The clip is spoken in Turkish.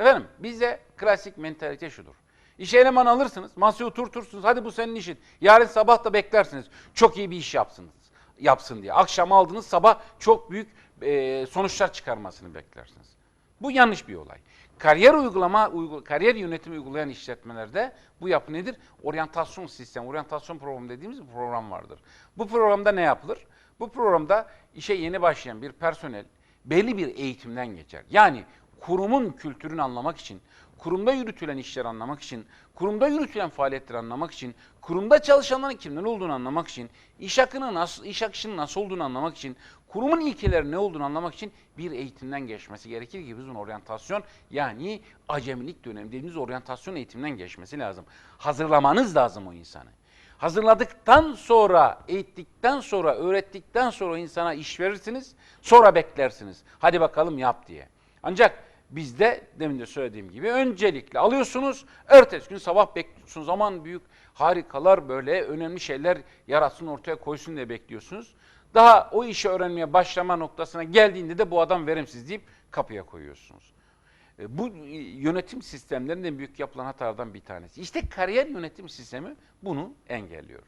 Efendim bizde klasik mentalite şudur. İş eleman alırsınız, masaya oturtursunuz. Hadi bu senin işin. Yarın sabah da beklersiniz. Çok iyi bir iş yapsınız, yapsın diye. Akşam aldınız, sabah çok büyük e, sonuçlar çıkarmasını beklersiniz. Bu yanlış bir olay. Kariyer uygulama, uygul- kariyer yönetimi uygulayan işletmelerde bu yapı nedir? Oryantasyon sistemi, oryantasyon programı dediğimiz bir program vardır. Bu programda ne yapılır? Bu programda işe yeni başlayan bir personel belli bir eğitimden geçer. Yani kurumun kültürünü anlamak için, kurumda yürütülen işleri anlamak için, kurumda yürütülen faaliyetleri anlamak için, kurumda çalışanların kimler olduğunu anlamak için, iş akını nasıl, iş akışının nasıl olduğunu anlamak için, kurumun ilkeleri ne olduğunu anlamak için bir eğitimden geçmesi gerekir ki biz bunu oryantasyon yani acemilik dönemi dediğimiz oryantasyon eğitimden geçmesi lazım. Hazırlamanız lazım o insanı. Hazırladıktan sonra, eğittikten sonra, öğrettikten sonra insana iş verirsiniz, sonra beklersiniz. Hadi bakalım yap diye. Ancak bizde demin de söylediğim gibi öncelikle alıyorsunuz, ertesi gün sabah bekliyorsunuz. Aman büyük harikalar böyle önemli şeyler yaratsın ortaya koysun diye bekliyorsunuz. Daha o işi öğrenmeye başlama noktasına geldiğinde de bu adam verimsiz deyip kapıya koyuyorsunuz. E, Bu e, yönetim sistemlerinin en büyük yapılan hatalardan bir tanesi. İşte kariyer yönetim sistemi bunu engelliyor.